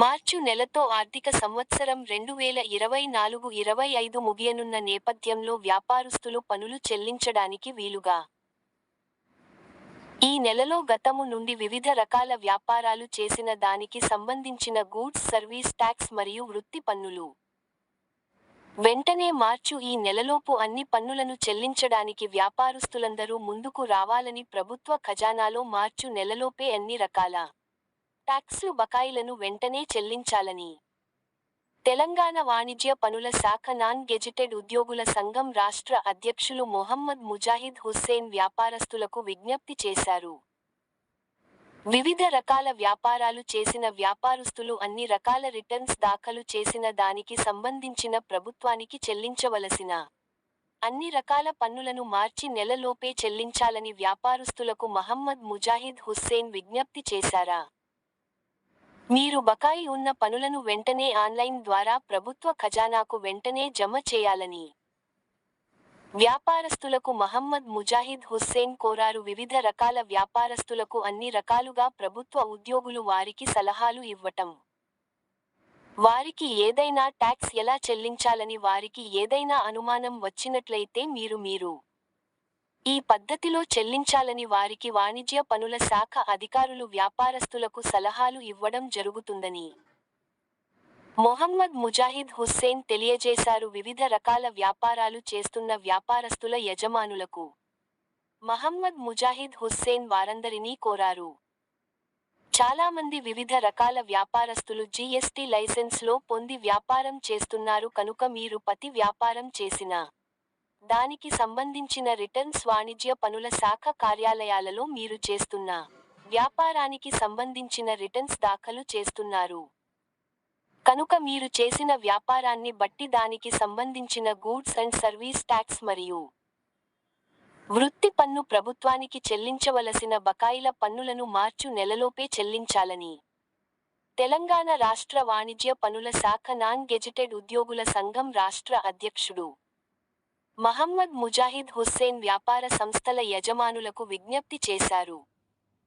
మార్చు నెలతో ఆర్థిక సంవత్సరం రెండు వేల ఇరవై నాలుగు ఇరవై ఐదు ముగియనున్న నేపథ్యంలో వ్యాపారస్తులు పనులు చెల్లించడానికి వీలుగా. ఈ నెలలో గతము నుండి వివిధ రకాల వ్యాపారాలు చేసిన దానికి సంబంధించిన గూడ్స్ సర్వీస్ ట్యాక్స్ మరియు వృత్తి పన్నులు. వెంటనే మార్చు ఈ నెలలోపు అన్ని పన్నులను చెల్లించడానికి వ్యాపారస్తులందరూ ముందుకు రావాలని ప్రభుత్వ ఖజానాలో మార్చు నెలలోపే అన్ని రకాల ట్యాక్స్లు బకాయిలను వెంటనే చెల్లించాలని. తెలంగాణ వాణిజ్య పనుల శాఖ నాన్ గెజిటెడ్ ఉద్యోగుల సంఘం రాష్ట్ర అధ్యక్షులు మొహమ్మద్ ముజాహిద్ హుస్సేన్ వ్యాపారస్తులకు విజ్ఞప్తి చేశారు. వివిధ రకాల వ్యాపారాలు చేసిన వ్యాపారస్తులు అన్ని రకాల రిటర్న్స్ దాఖలు చేసిన దానికి సంబంధించిన ప్రభుత్వానికి చెల్లించవలసిన అన్ని రకాల పన్నులను మార్చి నెలలోపే చెల్లించాలని వ్యాపారస్తులకు మహమ్మద్ ముజాహిద్ హుస్సేన్ విజ్ఞప్తి చేశారా? మీరు బకాయి ఉన్న పనులను వెంటనే ఆన్లైన్ ద్వారా ప్రభుత్వ ఖజానాకు వెంటనే జమ చేయాలని వ్యాపారస్తులకు మహమ్మద్ ముజాహిద్ హుస్సేన్ కోరారు. వివిధ రకాల వ్యాపారస్తులకు అన్ని రకాలుగా ప్రభుత్వ ఉద్యోగులు వారికి సలహాలు ఇవ్వటం. వారికి ఏదైనా ట్యాక్స్ ఎలా చెల్లించాలని వారికి ఏదైనా అనుమానం వచ్చినట్లయితే మీరు మీరు ఈ పద్ధతిలో చెల్లించాలని వారికి వాణిజ్య పనుల శాఖ అధికారులు వ్యాపారస్తులకు సలహాలు ఇవ్వడం జరుగుతుందని మొహమ్మద్ ముజాహిద్ హుస్సేన్ తెలియజేశారు. వివిధ రకాల వ్యాపారాలు చేస్తున్న వ్యాపారస్తుల యజమానులకు మహమ్మద్ ముజాహిద్ హుస్సేన్ వారందరినీ కోరారు. చాలామంది వివిధ రకాల వ్యాపారస్తులు జీఎస్టీ లైసెన్స్లో పొంది వ్యాపారం చేస్తున్నారు. కనుక మీరు పతి వ్యాపారం చేసిన దానికి సంబంధించిన రిటర్న్స్ వాణిజ్య పనుల శాఖ కార్యాలయాలలో మీరు చేస్తున్న వ్యాపారానికి సంబంధించిన రిటర్న్స్ దాఖలు చేస్తున్నారు. కనుక మీరు చేసిన వ్యాపారాన్ని బట్టి దానికి సంబంధించిన గూడ్స్ అండ్ సర్వీస్ ట్యాక్స్ మరియు వృత్తి పన్ను ప్రభుత్వానికి చెల్లించవలసిన బకాయిల పన్నులను మార్చు నెలలోపే చెల్లించాలని. తెలంగాణ రాష్ట్ర వాణిజ్య పనుల శాఖ నాన్ గెజిటెడ్ ఉద్యోగుల సంఘం రాష్ట్ర అధ్యక్షుడు మహమ్మద్ ముజాహిద్ హుస్సేన్ వ్యాపార సంస్థల యజమానులకు విజ్ఞప్తి చేశారు.